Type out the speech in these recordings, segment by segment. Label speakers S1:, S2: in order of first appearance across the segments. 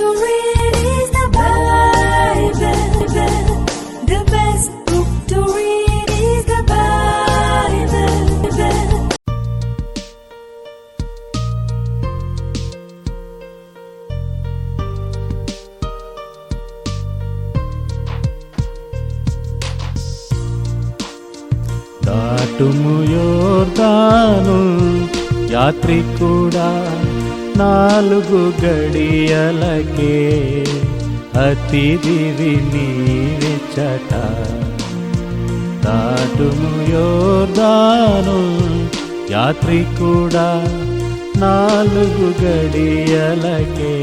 S1: to read is the Bible. The best book to read is the Bible.
S2: దాటుము యోర్దాను యాత్రికుడా నాలుగు గడియలకే అతిథివి నీవిచ్చట దాటుము యోర్దాను యాత్రికుడా నాలుగు గడియలకే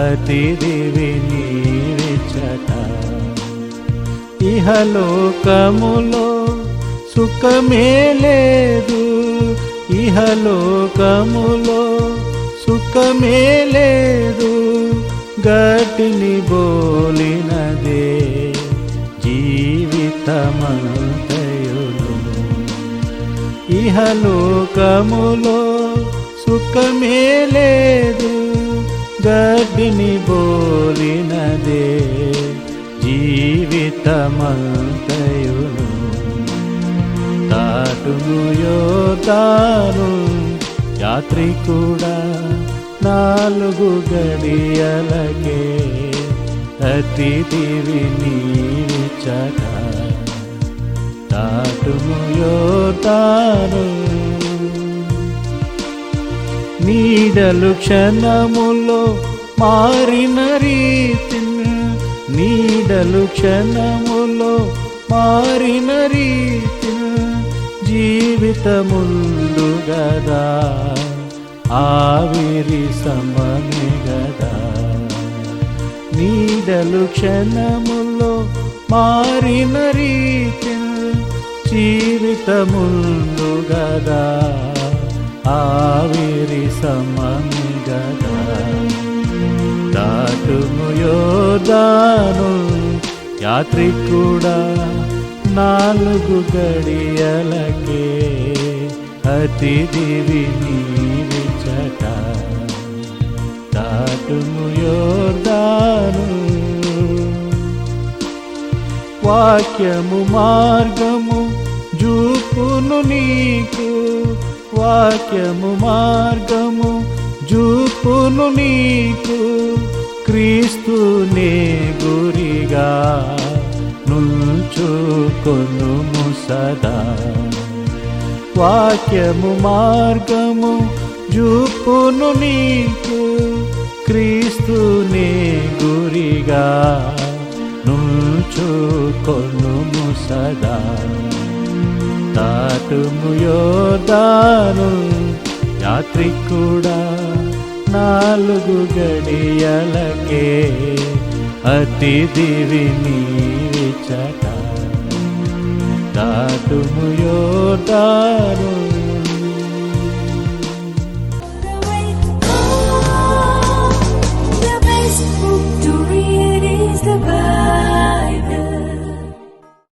S2: అతిథివి నీవిచ్చట ఇహలోకములో సుఖమే లేదు. ఇహలోకములో సుఖమే లేదు గటిని బోలినదే జీవితమంతయును. ఇహలోకములో సుఖమే లేదు గడ్డిని బోలినదే జీవితమంతయును. దాటుము యోతాను యాత్రికుడా నాలుగు గడియలకే అతిథివి నీవిచ్చట దాటుము యోతాను నీడలు క్షణములో మారిన రీతిని నీడలు క్షణములో మారిన రీతిని జీవితముందు గదా ఆవిరి సమమే గదా నీడలు క్షణములో మారిన రీతి జీవితముందు గదా ఆవిరి సమమి గదా దాటుము యోదాను యాత్రికుడా నాలుగు గడియలకే అతిథివి నీవిచట దాటుము యోర్దాను. వాక్యము మార్గము జూపును నీకు. వాక్యము మార్గము జూపును నీకు. క్రీస్తునే గురిగా నుంచుకొను సదా. వాక్యము మార్గము జూపును నీకు క్రీస్తునే గురిగా నుంచుకొనుము సదా. దాటుము యోదాను యాత్రికుడా నాలుగు గడియలకే అతిథివి నీవిచట भो दार